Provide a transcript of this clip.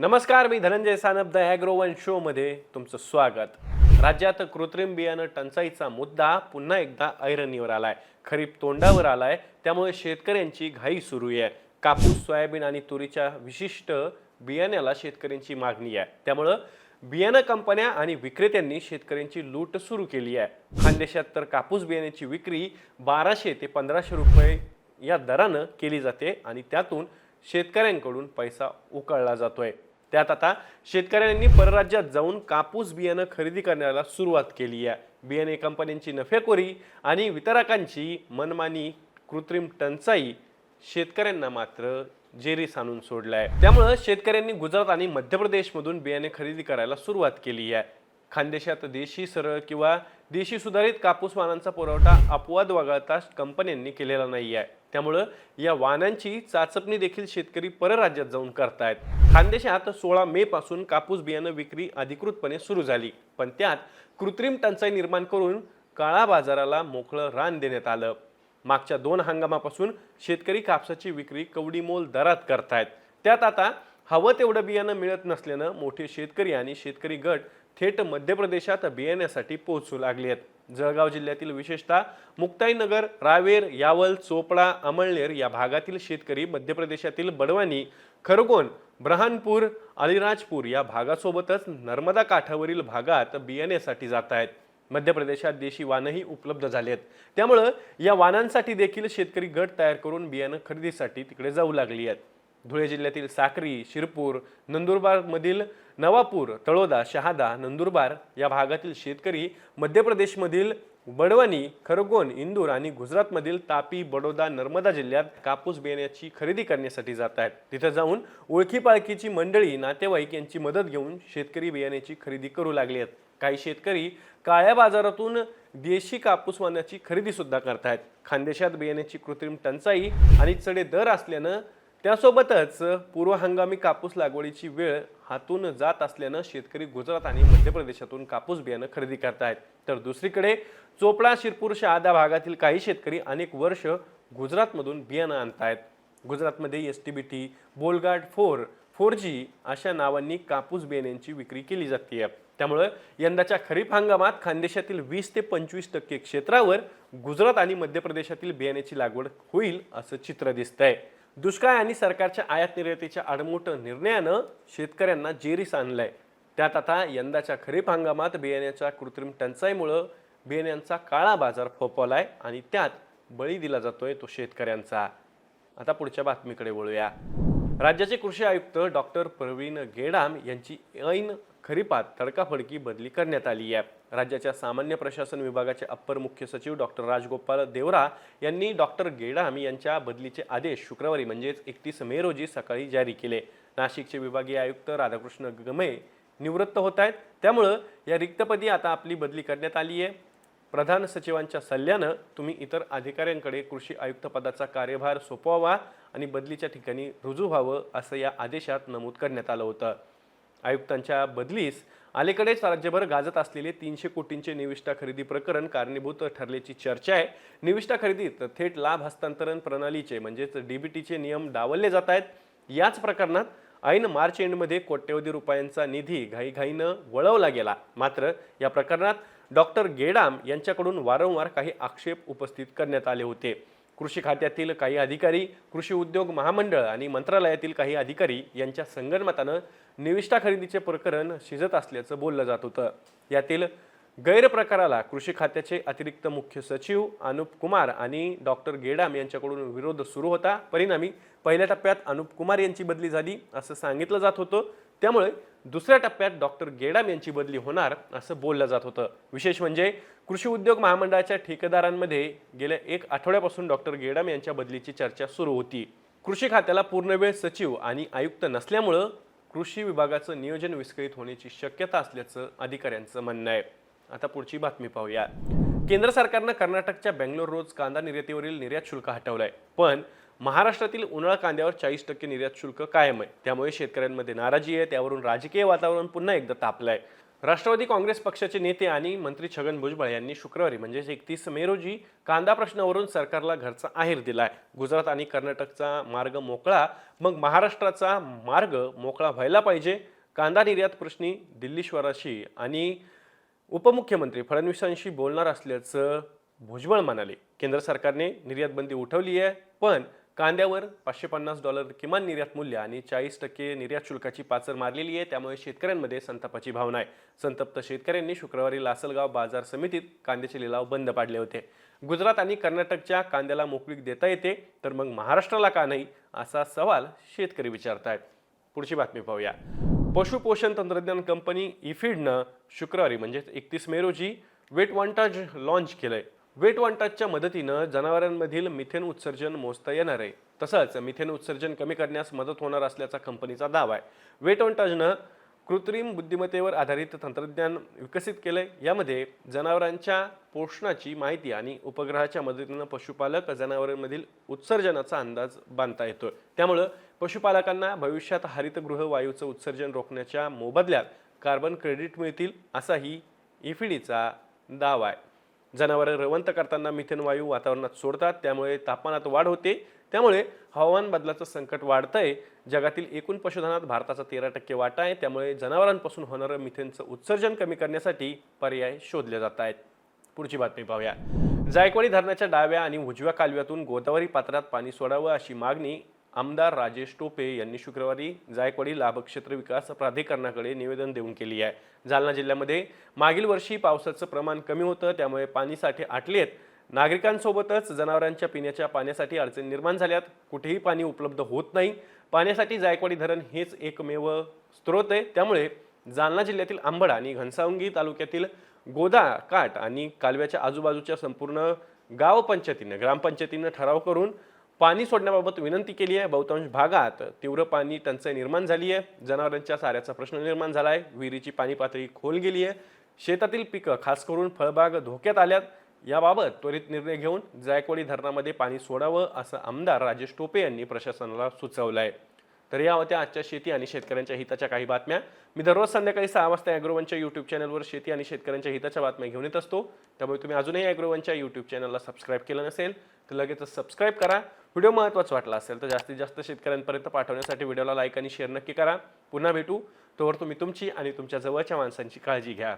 नमस्कार मी Dhananjay Sanap the Agrowon शोमध्ये तुमचं स्वागत. राज्यात कृत्रिम बियाणं टंचाईचा मुद्दा पुन्हा एकदा ऐरणीवर आलाय. खरीप तोंडावर आलाय. त्यामुळे शेतकऱ्यांची घाई सुरू आहे. कापूस सोयाबीन आणि तुरीच्या विशिष्ट बियाण्याला शेतकऱ्यांची मागणी आहे. त्यामुळं बियाणं कंपन्या आणि विक्रेत्यांनी शेतकऱ्यांची लूट सुरू केली आहे. खानदेशात तर कापूस बियाण्याची विक्री बाराशे ते पंधराशे रुपये या दरानं केली जाते आणि त्यातून शेतकऱ्यांकडून पैसा उकळला जातोय. त्यात आता शेतकऱ्यांनी परराज्यात जाऊन कापूस बियाणं खरेदी करण्याला सुरुवात केली आहे. बियाणे कंपन्यांची नफेखोरी आणि वितरकांची मनमानी कृत्रिम टंचाई शेतकऱ्यांना मात्र जेरीस आणून सोडलाय. त्यामुळं शेतकऱ्यांनी गुजरात आणि मध्य प्रदेशमधून बियाणे खरेदी करायला सुरुवात केली आहे. खानदेशात देशी सरळ किंवा देशी सुधारित कापूस वाहनांचा पुरवठा अपवाद वगळता कंपन्यांनी केलेला नाही आहे त्यामुळं या वाहनांची चाचपणी देखील शेतकरी परराज्यात जाऊन करतायत. खानदेशात सोळा मे पासून कापूस बियाणं विक्री अधिकृतपणे सुरू झाली. पण त्यात कृत्रिम टंचाई निर्माण करून काळा बाजाराला मोकळं रान देण्यात आलं. मागच्या दोन हंगामापासून शेतकरी कापसाची विक्री कवडीमोल दरात करतायत. त्यात आता हवं तेवढं बियाणं मिळत नसल्यानं मोठे शेतकरी आणि शेतकरी गट थेट मध्य प्रदेशात बियाण्यासाठी पोहोचू लागली आहेत. जळगाव जिल्ह्यातील विशेषतः मुक्ताईनगर रावेर यावल चोपडा अमळनेर या भागातील शेतकरी मध्य प्रदेशातील बडवानी खरगोन ब्रहानपूर अलिराजपूर या भागासोबतच नर्मदा काठावरील भागात बियाण्यासाठी जात आहेत. मध्य प्रदेशात देशी वाहनही उपलब्ध झाले आहेत. त्यामुळं या वाहनांसाठी देखील शेतकरी गट तयार करून बियाणं खरेदीसाठी तिकडे जाऊ लागली आहेत. धुळे जिल्ह्यातील साक्री शिरपूर नंदुरबारमधील नवापूर तळोदा शहादा नंदुरबार या भागातील शेतकरी मध्य प्रदेशमधील बडवणी खरगोन इंदूर आणि गुजरातमधील तापी बडोदा नर्मदा जिल्ह्यात कापूस बियाण्याची खरेदी करण्यासाठी जात आहेत. तिथं जाऊन ओळखी पाळखीची मंडळी नातेवाईक यांची मदत घेऊन शेतकरी बियाण्याची खरेदी करू लागले आहेत. काही शेतकरी काळ्या बाजारातून देशी कापूस वाण्याची खरेदी सुद्धा करतायत. खानदेशात बियाण्याची कृत्रिम टंचाई आणि चढे दर असल्यानं त्यासोबतच पूर्व हंगामी कापूस लागवडीची वेळ हातून जात असल्यानं शेतकरी गुजरात आणि मध्य प्रदेशातून कापूस बियाणं खरेदी करतायत. तर दुसरीकडे चोपडा शिरपूर शहादा भागातील काही शेतकरी अनेक वर्ष गुजरातमधून बियाणं आणतायत. गुजरातमध्ये S T B T Bollgard four four G अशा नावांनी कापूस बियाण्यांची विक्री केली जाते त्यामुळं यंदाच्या खरीप हंगामात खानदेशातील वीस ते पंचवीस टक्के क्षेत्रावर गुजरात आणि मध्य प्रदेशातील बियाण्याची लागवड होईल असं चित्र दिसतंय. दुष्काळ आणि सरकारच्या आयात निर्यातीच्या आडमोठ निर्णयानं शेतकऱ्यांना जेरीस आणलंय. त्यात आता यंदाच्या खरीप हंगामात बियाण्याच्या कृत्रिम टंचाईमुळं बियाण्यांचा काळा बाजार फोपवलाय आणि त्यात बळी दिला जातोय तो शेतकऱ्यांचा. आता पुढच्या बातमीकडे वळूया. राज्याचे कृषी आयुक्त डॉक्टर प्रवीण गेडाम यांची ऐन खरीपात तडकाफडकी बदली करण्यात आली आहे राज्याच्या सामान्य प्रशासन विभागाचे अप्पर मुख्य सचिव डॉक्टर राजगोपाल देवरा यांनी डॉक्टर गेडाम यांच्या बदलीचे आदेश शुक्रवारी म्हणजेच एकतीस मे रोजी सकाळी जारी केले. नाशिकचे विभागीय आयुक्त राधाकृष्ण गमे निवृत्त होत आहेत. त्यामुळं या रिक्तपदी आता आपली बदली करण्यात आली आहे प्रधान सचिवांच्या सल्ल्यानं तुम्ही इतर अधिकाऱ्यांकडे कृषी आयुक्त पदाचा कार्यभार सोपवावा आणि बदलीच्या ठिकाणी रुजू व्हावं असं या आदेशात नमूद करण्यात आलं होतं. आयुक्तांच्या बदलीस अलीकडेच राज्यभर गाजत असलेले तीनशे कोटींचे निविष्ठा खरेदी प्रकरण कारणीभूत ठरल्याची चर्चा आहे. निविष्ठा खरेदीत थेट लाभ हस्तांतरण प्रणालीचे म्हणजेच डीबीटीचे नियम डावलले जात आहेत. याच प्रकरणात ऐन मार्च एंडमध्ये कोट्यवधी रुपयांचा निधी घाईघाईनं वळवला गेला. मात्र या प्रकरणात डॉक्टर गेडाम यांच्याकडून वारंवार काही आक्षेप उपस्थित करण्यात आले होते. कृषी खात्यातील काही अधिकारी कृषी उद्योग महामंडळ आणि मंत्रालयातील काही अधिकारी यांच्या संगनमतानं निविष्ठा खरेदीचे प्रकरण शिजत असल्याचं बोललं जात होतं. यातील गैरप्रकाराला कृषी खात्याचे अतिरिक्त मुख्य सचिव अनुप कुमार आणि डॉक्टर गेडाम यांच्याकडून विरोध सुरू होता. परिणामी पहिल्या टप्प्यात अनुप कुमार यांची बदली झाली असं सांगितलं जात होतं. त्यामुळे दुसऱ्या टप्प्यात डॉक्टर गेडाम यांची बदली होणार असं बोललं जात होतं. विशेष म्हणजे कृषी उद्योग महामंडळाच्या ठेकेदारांमध्ये गेल्या एक आठवड्यापासून डॉक्टर गेडाम यांच्या बदलीची चर्चा सुरू होती. कृषी खात्याला पूर्णवेळ सचिव आणि आयुक्त नसल्यामुळं कृषी विभागाचं नियोजन विस्कळीत होण्याची शक्यता असल्याचं अधिकाऱ्यांचं म्हणणं आहे. आता पुढची बातमी पाहूया. केंद्र सरकारनं कर्नाटकच्या बेंगलोर रोज कांदा निर्यातीवरील निर्यात शुल्क हटवलंय. पण महाराष्ट्रातील उन्हाळा कांद्यावर चाळीस टक्के निर्यात शुल्क कायम आहे. त्यामुळे शेतकऱ्यांमध्ये नाराजी आहे त्यावरून राजकीय वातावरण पुन्हा एकदा तापलंय. राष्ट्रवादी काँग्रेस पक्षाचे नेते आणि मंत्री छगन भुजबळ यांनी शुक्रवारी म्हणजेच एकतीस मे रोजी कांदा प्रश्नावरून सरकारला घरचा आहेर दिलाय. गुजरात आणि कर्नाटकचा मार्ग मोकळा मग महाराष्ट्राचा मार्ग मोकळा व्हायला पाहिजे. कांदा निर्यात प्रश्नी दिल्लीश्वराशी आणि उपमुख्यमंत्री फडणवीसांशी बोलणार असल्याचं भुजबळ म्हणाले. केंद्र सरकारने निर्यात बंदी उठवली आहे पण कांद्यावर पाचशे पन्नास डॉलर किमान निर्यात मूल्य आणि चाळीस टक्के निर्यात शुल्काची पाचर मारलेली आहे. त्यामुळे शेतकऱ्यांमध्ये संतापाची भावना आहे. संतप्त शेतकऱ्यांनी शुक्रवारी लासलगाव बाजार समितीत कांद्याचे लिलाव बंद पाडले होते. गुजरात आणि कर्नाटकच्या कांद्याला मोकळीक देता येते तर मग महाराष्ट्राला का नाही? असा सवाल शेतकरी विचारतायत. पुढची बातमी पाहूया. पशुपोषण तंत्रज्ञान कंपनी इफिडनं शुक्रवारी म्हणजेच एकतीस मे रोजी वेट वॉन्टाज लॉन्च केलंय. वेट वॉन्टाजच्या मदतीनं जनावरांमधील मिथेन उत्सर्जन मोजता येणार आहे. तसंच मिथेन उत्सर्जन कमी करण्यास मदत होणार असल्याचा कंपनीचा दावा आहे. वेट वॉन्टाजनं कृत्रिम बुद्धिमत्तेवर आधारित तंत्रज्ञान विकसित केलं आहे यामध्ये जनावरांच्या पोषणाची माहिती आणि उपग्रहाच्या मदतीनं पशुपालक जनावरांमधील उत्सर्जनाचा अंदाज बांधता येतो त्यामुळं पशुपालकांना भविष्यात हरितगृह वायूचं उत्सर्जन रोखण्याच्या मोबदल्यात कार्बन क्रेडिट मिळतील असाही इफिडीचा दावा आहे. जनावरं रवंत करताना मिथेन वायू वातावरणात सोडतात त्यामुळे तापमानात वाढ होते. त्यामुळे हवामान बदलाचं संकट वाढतंय. जगातील एकूण पशुधनात भारताचा तेरा टक्के वाटा आहे. त्यामुळे जनावरांपासून होणारं मिथेनचं उत्सर्जन कमी करण्यासाठी पर्याय शोधले जात आहेत. पुढची बातमी पाहूया. जायकवाडी धरणाच्या डाव्या आणि उजव्या कालव्यातून गोदावरी पात्रात पाणी सोडावं अशी मागणी आमदार राजेश टोपे यांनी शुक्रवारी जायकवाडी लाभक्षेत्र विकास प्राधिकरणाकडे निवेदन देऊन केली आहे. जालना जिल्ह्यामध्ये मागील वर्षी पावसाचं प्रमाण कमी होतं त्यामुळे पाणीसाठे आटले आहेत. नागरिकांसोबतच जनावरांच्या पिण्याच्या पाण्यासाठी अडचणी निर्माण झाल्यात. कुठेही पाणी उपलब्ध होत नाही. पाण्यासाठी जायकवाडी धरण हेच एकमेव स्रोत आहे. त्यामुळे जालना जिल्ह्यातील आंबडा आणि घनसावंगी तालुक्यातील गोदा काठ आणि कालव्याच्या आजूबाजूच्या संपूर्ण गावपंचायतीनं ग्रामपंचायतीनं ठराव करून पाणी सोडण्याबाबत विनंती केली आहे. बहुतांश भागात तीव्र पाणी टंचाई निर्माण झाली आहे. जनावरांच्या साऱ्याचा प्रश्न निर्माण झाला आहे. विहिरीची पाणी पातळी खोल गेली आहे. शेतातील पिकं खास करून फळबाग धोक्यात आल्यात. याबाबत त्वरित निर्णय घेऊन जायकवाडी धरणामध्ये पाणी सोडावं असं आमदार राजेश टोपे यांनी प्रशासनाला सुचवलं आहे तर या होत्या आजच्या शेती आणि शेतकऱ्यांच्या हिताच्या काही बातम्या. मी दररोज संध्याकाळी सहा वाजता ॲग्रोवनच्या यूट्यूब चॅनलवर शेती आणि शेतकऱ्यांच्या हिताच्या बातम्या घेऊन येत असतो. त्यामुळे तुम्ही अजूनही ॲग्रोवनच्या यूट्यूब चॅनलला सबस्क्राईब केलं नसेल तर लगेचच सबस्क्राईब करा. व्हिडिओ महत्त्वाचा वाटला असेल तर जास्तीत जास्त शेतकऱ्यांपर्यंत पाठवण्यासाठी व्हिडिओला लाईक आणि शेअर नक्की करा. पुन्हा भेटू. तोवर तुम्ही तुमची आणि तुमच्या जवळच्या माणसांची काळजी घ्या.